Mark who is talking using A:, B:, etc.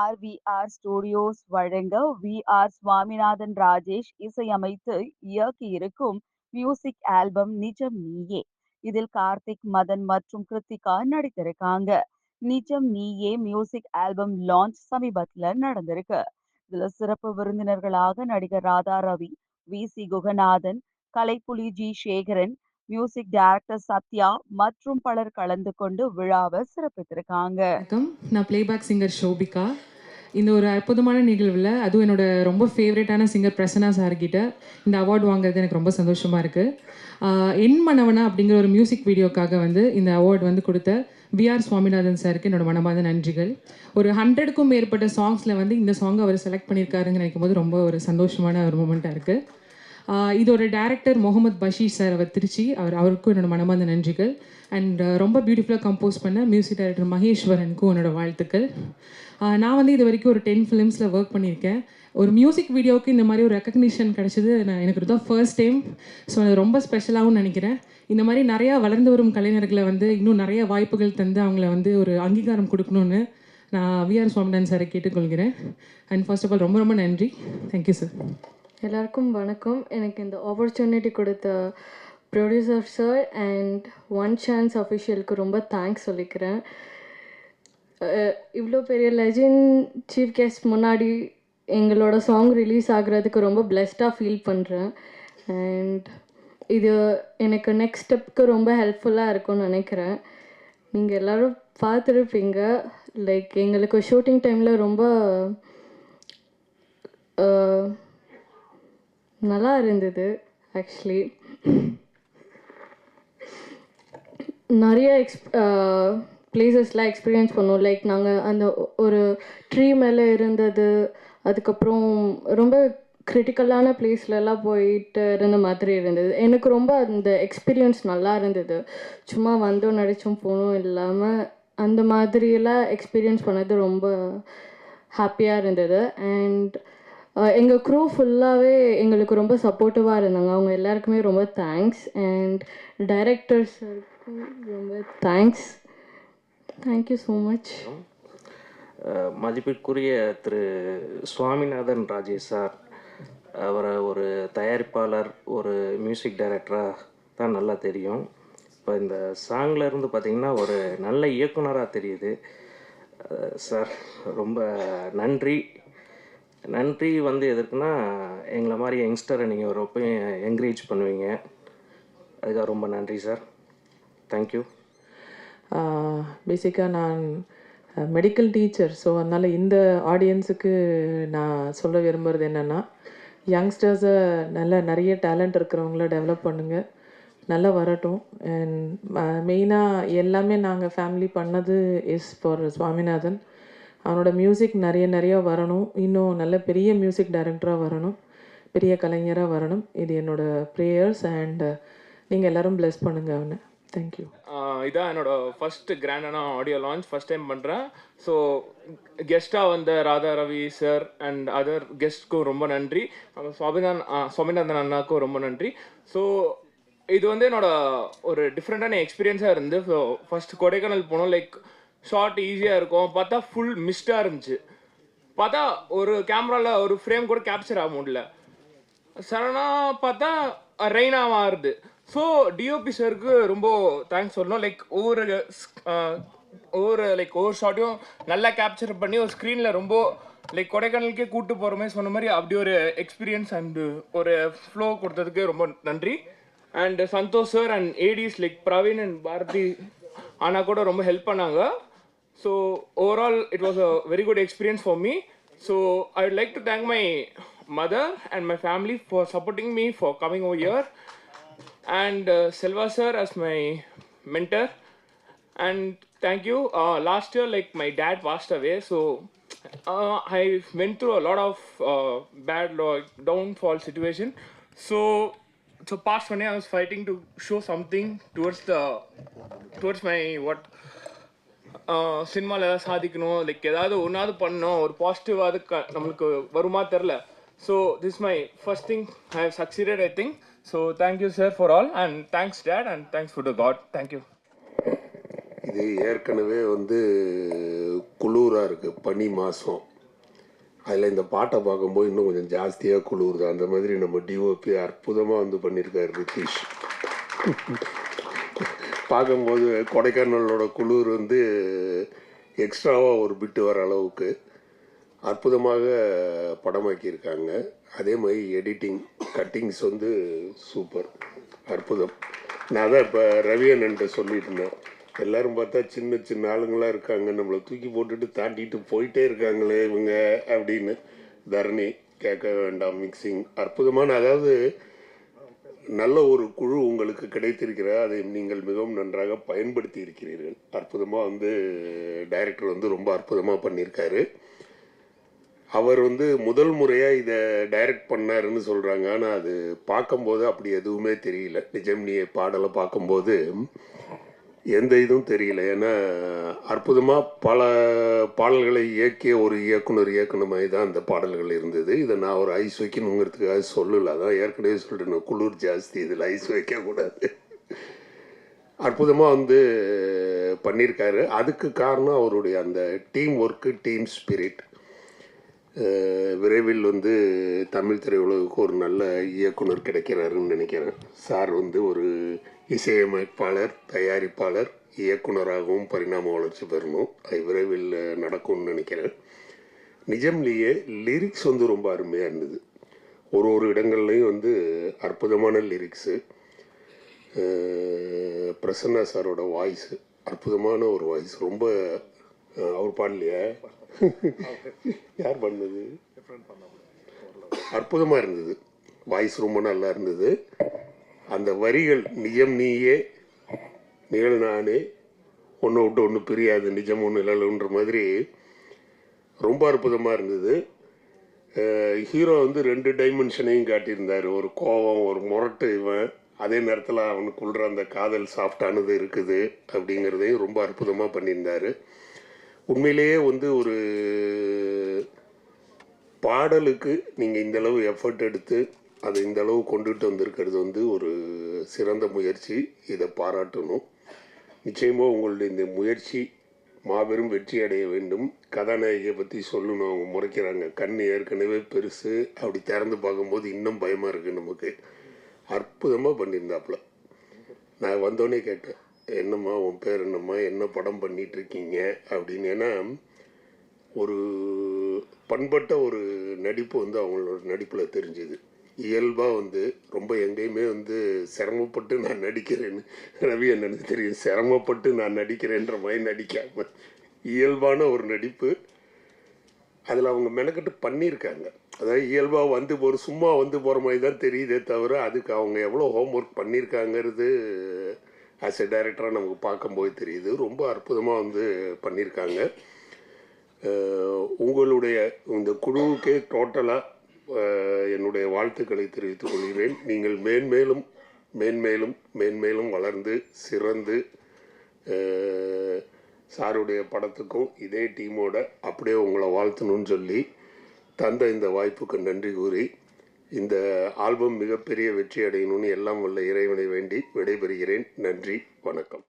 A: RVR studios வழங்க V R Swaminathan Rajesh இசையமைத்து இயக்கியிருக்கும் மியூசிக் ஆல்பம் நிஜம் நீயே. இதில் கார்த்திக் மதன் மற்றும் கிருத்திகா நடித்திருக்காங்க. நிஜம் நீயே மியூசிக் ஆல்பம் லான்ச் சமீபத்துல நடந்திருக்கு. இதுல சிறப்பு விருந்தினர்களாக நடிகர் Radha Ravi V C Guganathan Kalaipuli G Sekaran music director Sathya மற்றும் பலர் கலந்து கொண்டு விழாவை சிறப்பித்திருக்காங்க.
B: நான் பிளேபேக் சிங்கர் ஷோபிகா. இந்த ஒரு அற்புதமான நிகழ்வில் அதுவும் என்னோட ரொம்ப ஃபேவரட்டான சிங்கர் பிரசன்னா சார்கிட்ட இந்த அவார்டு வாங்குறது எனக்கு ரொம்ப சந்தோஷமாக இருக்குது என் மனவனா அப்படிங்கிற ஒரு மியூசிக் வீடியோக்காக வந்து இந்த அவார்டு வந்து கொடுத்த விஆர் சுவாமிநாதன் சாருக்கு என்னோட மனமார்ந்த நன்றிகள். ஒரு ஹண்ட்ரடுக்கும் மேற்பட்ட சாங்ஸில் வந்து இந்த சாங் அவர் செலக்ட் பண்ணியிருக்காருன்னு நினைக்கும் போது ரொம்ப ஒரு சந்தோஷமான ஒரு மூமெண்ட்டாக இருக்குது இதோட டேரக்டர் முகமது பஷீர் சார் அவர் திருச்சி. அவர் அவருக்கும் என்னோட மனமார்ந்த நன்றிகள். அண்ட் ரொம்ப பியூட்டிஃபுல்லாக கம்போஸ் பண்ண மியூசிக் டைரக்டர் மகேஸ்வரனுக்கும் என்னோட வாழ்த்துக்கள். நான் வந்து இது வரைக்கும் ஒரு டென் ஃபிலிம்ஸில் ஒர்க் பண்ணியிருக்கேன். ஒரு மியூசிக் வீடியோவுக்கு இந்த மாதிரி ஒரு ரெக்கக்னிஷன் கிடைச்சது நான் எனக்கு தான் ஃபர்ஸ்ட் டைம் ஸோ அது ரொம்ப ஸ்பெஷலாகவும் நினைக்கிறேன். இந்த மாதிரி நிறையா வளர்ந்து வரும் கலைஞர்களை வந்து இன்னும் நிறைய வாய்ப்புகள் தந்து அவங்கள வந்து ஒரு அங்கீகாரம் கொடுக்கணும்னு நான் விஆர் சுவாமிடன் சாரை கேட்டுக்கொள்கிறேன். அண்ட் ஃபர்ஸ்ட் ஆஃப் ஆல் ரொம்ப ரொம்ப நன்றி. தேங்க்யூ சார்
C: எல்லாருக்கும் வணக்கம். எனக்கு இந்த ஆப்பர்ச்சுனிட்டி கொடுத்த producer sir and one chance அஃபிஷியலுக்கு ரொம்ப தேங்க்ஸ் சொல்லிக்கிறேன். இவ்வளோ பெரிய லெஜெண்ட் சீஃப் கெஸ்ட் முன்னாடி எங்களோட சாங் ரிலீஸ் ஆகுறதுக்கு ரொம்ப பிளெஸ்டாக ஃபீல் பண்ணுறேன் அண்ட் இது எனக்கு நெக்ஸ்ட் ஸ்டெப்க்கு ரொம்ப ஹெல்ப்ஃபுல்லாக இருக்கும்னு நினைக்கிறேன். நீங்கள் எல்லோரும் பார்த்துருப்பீங்க. லைக் எங்களுக்கு ஷூட்டிங் டைமில் ரொம்ப நல்லா இருந்தது ஆக்சுவலி நிறைய எக்ஸ் பிளேசஸ்லாம் எக்ஸ்பீரியன்ஸ் பண்ணோம். லைக் நாங்கள் அந்த ஒரு ட்ரீ மேலே இருந்தது அதுக்கப்புறம் ரொம்ப கிரிட்டிக்கலான பிளேஸ்லலாம் போயிட்டு இருந்த மாதிரி இருந்தது. எனக்கு ரொம்ப அந்த எக்ஸ்பீரியன்ஸ் நல்லா இருந்தது சும்மா வந்தோம் நடிச்சோம் போனோம் இல்லாமல் அந்த மாதிரியெல்லாம் எக்ஸ்பீரியன்ஸ் பண்ணது ரொம்ப ஹாப்பியாக இருந்தது. அண்ட் எங்கள் க்ரூ ஃபுல்லாகவே எங்களுக்கு ரொம்ப சப்போர்ட்டிவாக இருந்தாங்க. அவங்க எல்லாருக்குமே ரொம்ப தேங்க்ஸ் அண்ட் டைரக்டர்ஸுக்கும் ரொம்ப தேங்க்ஸ் தேங்க்யூ ஸோ மச்
D: மதிப்பிற்குரிய திரு சுவாமிநாதன் ராஜேஷ் சார் அவரை ஒரு தயாரிப்பாளர் ஒரு மியூசிக் டைரக்டராக தான் நல்லா தெரியும். இப்போ இந்த சாங்கில் இருந்து பார்த்தீங்கன்னா ஒரு நல்ல இயக்குனராக தெரியுது. சார் ரொம்ப நன்றி. நன்றி வந்து எதுக்குன்னா எங்களை மாதிரி யங்ஸ்டரை நீங்கள் ரொம்ப என்கரேஜ் பண்ணுவீங்க. அதுக்காக ரொம்ப நன்றி சார் தேங்க்யூ
E: பேசிக்காக நான் மெடிக்கல் டீச்சர் ஸோ அதனால் இந்த ஆடியன்ஸுக்கு நான் சொல்ல விரும்புகிறது என்னென்னா யங்ஸ்டர்ஸை நல்ல நிறைய டேலண்ட் இருக்கிறவங்கள டெவலப் பண்ணுங்கள் நல்லா வரட்டும். அண்ட் மெயினாக எல்லாமே நாங்கள் ஃபேமிலி பண்ணது இஸ் ஃபார் சுவாமிநாதன். அவனோட மியூசிக் நிறைய நிறைய வரணும். இன்னும் நல்ல பெரிய மியூசிக் டைரக்டராக வரணும். பெரிய கலைஞராக வரணும். இது என்னோட ப்ரேயர்ஸ் அண்ட் நீங்கள் எல்லாரும் ப்ளெஸ் பண்ணுங்கள் அவனை. தேங்க்யூ
F: இதான் என்னோட ஃபர்ஸ்ட் கிராண்டான ஆடியோ லான்ச் ஃபர்ஸ்ட் டைம் பண்ணுறேன் ஸோ கெஸ்ட்டாக வந்த Radha Ravi sir and other கெஸ்ட்க்கும் ரொம்ப நன்றி. சுவாமிநாதன் சுவாமிநாதன் அண்ணாக்கும் ரொம்ப நன்றி. ஸோ இது வந்து என்னோட ஒரு டிஃப்ரெண்ட்டான எக்ஸ்பீரியன்ஸாக இருந்து. ஸோ ஃபஸ்ட் கொடைக்கானல் போனோம். லைக் ஷார்ட் ஈஸியாக இருக்கும். பார்த்தா ஃபுல் மிஸ்டாக இருந்துச்சு. பார்த்தா ஒரு கேமராவில் ஒரு ஃப்ரேம் கூட கேப்சர் ஆக முடியல. சடனாக பார்த்தா ரெயினாக மாறுது. ஸோ டிஓபி சாருக்கு ரொம்ப தேங்க்ஸ் சொல்லணும். லைக் ஒவ்வொரு ஒவ்வொரு லைக் ஒவ்வொரு ஷாட்டையும் நல்லா கேப்சர் பண்ணி ஒரு ஸ்க்ரீனில் ரொம்ப லைக் கொடைக்கானலுக்கே கூட்டு போகிற மாதிரி சொன்ன மாதிரி அப்படி ஒரு எக்ஸ்பீரியன்ஸ் அண்டு ஒரு ஃப்ளோ கொடுத்ததுக்கு ரொம்ப நன்றி. And Santhosh sir and ADs like Praveen and Bharathi ஆனால் கூட ரொம்ப ஹெல்ப் பண்ணாங்க. So overall, it was a very good experience for me. So I would like to thank my mother and my family for supporting me for coming over here. And uh, Selva sir as my mentor. And thank you. Uh, last year like my dad passed away. So uh, I went through a lot of uh, bad like, downfall situation. So so past one year I was fighting to show something towards the towards my what சினிமாவில் ஏதாவது சாதிக்கணும் like ஏதாவது ஒன்றாவது பண்ணணும் ஒரு பாசிட்டிவாவது க நம்மளுக்கு வருமா தெரில so this my first thing I have succeeded I think so thank you sir for all and thanks dad and thanks for the God thank you
G: இது ஏற்கனவே வந்து குளூராக இருக்குது பனி மாதம் அதில் இந்த பாட்டை பார்க்கும்போது இன்னும் கொஞ்சம் ஜாஸ்தியாக குளிருது? அந்த மாதிரி நம்ம டிஓபி அற்புதமாக வந்து பண்ணியிருக்காரு ரித்தீஷ் பார்க்கும்போது கொடைக்கானலோட குளிர் வந்து எக்ஸ்ட்ராவாக ஒரு பிட்டு வர அளவுக்கு அற்புதமாக படமாக்கியிருக்காங்க. அதே மாதிரி எடிட்டிங் கட்டிங்ஸ் வந்து சூப்பர் அற்புதம். நான் தான் இப்போ ரவி அண்ணன்ட்ட சொல்லிட்டு இருந்தேன். எல்லாரும் பார்த்தா சின்ன சின்ன ஆளுங்களா இருக்காங்க. நம்மளை தூக்கி போட்டுட்டு தாண்டிட்டு போயிட்டே இருக்காங்களே இவங்க அப்படின்னு தரணி கேட்க வேண்டாம் மிக்சிங் அற்புதமான அதாவது நல்ல ஒரு குழு உங்களுக்கு கிடைத்திருக்கிற அதை நீங்கள் மிகவும் நன்றாக பயன்படுத்தி இருக்கிறீர்கள். அற்புதமாக வந்து டைரக்டர் வந்து ரொம்ப அற்புதமாக பண்ணியிருக்காரு. அவர் வந்து முதல் முறையாக இதை டைரக்ட் பண்ணாருன்னு சொல்கிறாங்க ஆனால் அது பார்க்கும்போது அப்படி எதுவுமே தெரியல. நிஜம் நீ பாடலை பார்க்கும்போது எந்த இதுவும் தெரியல. ஏன்னா அற்புதமாக பல பாடல்களை இயக்கிய ஒரு இயக்குனர் இயக்குன மாதிரி தான் அந்த பாடல்கள் இருந்தது. இதை நான் ஒரு ஐஸ் வைக்கணுங்கிறதுக்காக சொல்லலை. அதான் ஏற்கனவே சொல்லிட்டேன் குளிர் ஜாஸ்தி இதில் ஐஸ் வைக்கக்கூடாது. அற்புதமாக வந்து பண்ணியிருக்காரு. அதுக்கு காரணம் அவருடைய அந்த டீம் ஒர்க்கு டீம் ஸ்பிரிட். விரைவில் வந்து தமிழ் திரையுலகுக்கு ஒரு நல்ல இயக்குனர் கிடைக்கிறாருன்னு நினைக்கிறேன். சார் வந்து ஒரு இசையமைப்பாளர் தயாரிப்பாளர் இயக்குனராகவும் பரிணாம வளர்ச்சி பெறணும். அது விரைவில் நடக்கும்னு நினைக்கிறேன். நிஜம்லேயே லிரிக்ஸ் வந்து ரொம்ப அருமையாக இருந்தது. ஒரு ஒரு இடங்கள்லையும் வந்து அற்புதமான லிரிக்ஸு பிரசன்னா சாரோட வாய்ஸு அற்புதமான ஒரு வாய்ஸ் ரொம்ப அவர் பாடலையா? யார் பண்ணது அற்புதமாக இருந்தது. வாய்ஸ் ரொம்ப நல்லா இருந்தது. அந்த வரிகள் நிஜம் நீயே நிகழ் நானே. ஒன்று விட்டு ஒன்று பிரியாது நிஜம் ஒன்று இல்லைன்ற மாதிரி. ரொம்ப அற்புதமாக இருந்தது. ஹீரோ வந்து ரெண்டு டைமென்ஷனையும் காட்டியிருந்தார். ஒரு கோபம் ஒரு முரட்டு இவன். அதே நேரத்தில் அவனுக்குள்ள அந்த காதல் சாஃப்டானது இருக்குது அப்படிங்கிறதையும் ரொம்ப அற்புதமாக பண்ணியிருந்தார். உண்மையிலேயே வந்து ஒரு பாடலுக்கு நீங்கள் இந்த அளவு எஃபர்ட் எடுத்து அதை இந்த அளவு கொண்டுட்டு வந்திருக்கிறது வந்து ஒரு சிறந்த முயற்சி. இதை பாராட்டணும். நிச்சயமாக உங்களுடைய இந்த முயற்சி மாபெரும் வெற்றி அடைய வேண்டும். கதாநாயகியை பற்றி சொல்லணும். அவங்க முறைக்கிறாங்க. கண் ஏற்கனவே பெருசு. அப்படி திறந்து பார்க்கும்போது இன்னும் பயமாக இருக்குது நமக்கு. அற்புதமாக பண்ணியிருந்தாப்புல. நான் வந்தோடனே கேட்டேன். என்னம்மா உன் பேர் என்னம்மா? என்ன படம் பண்ணிகிட்ருக்கீங்க அப்படின்னு. ஏன்னா ஒரு பண்பட்ட ஒரு நடிப்பு வந்து அவங்களோட நடிப்பில் தெரிஞ்சுது. இயல்பாக வந்து ரொம்ப எங்கேயுமே வந்து சிரமப்பட்டு நான் நடிக்கிறேன்னு ரவி என்னன்னு தெரியும். சிரமப்பட்டு நான் நடிக்கிறேன்ற மாதிரி நடிக்காம இயல்பான ஒரு நடிப்பு அதில் அவங்க மெனக்கட்டு பண்ணியிருக்காங்க. அதாவது இயல்பாக வந்து ஒரு சும்மா வந்து போகிற மாதிரி தான் தெரியுதே தவிர அதுக்கு அவங்க எவ்வளோ ஹோம்ஒர்க் பண்ணியிருக்காங்கிறது ஆஸ் எ டைரக்டராக நமக்கு பார்க்கும்போது தெரியுது. ரொம்ப அற்புதமாக வந்து பண்ணியிருக்காங்க. உங்களுடைய இந்த குழுவுக்கே டோட்டலாக என்னுடைய வாழ்த்துக்களை தெரிவித்துக் கொள்கிறேன். நீங்கள் மேன்மேலும் மேன்மேலும் மேன்மேலும் வளர்ந்து சிறந்து சாருடைய படத்துக்கும் இதே டீமோட அப்படியே உங்களை வாழ்த்தணும்னு சொல்லி தந்த இந்த வாய்ப்புக்கு நன்றி கூறி இந்த ஆல்பம் மிகப்பெரிய வெற்றி அடையணும்னு எல்லாம் வல்ல இறைவனை வேண்டி விடைபெறுகிறேன். நன்றி வணக்கம்.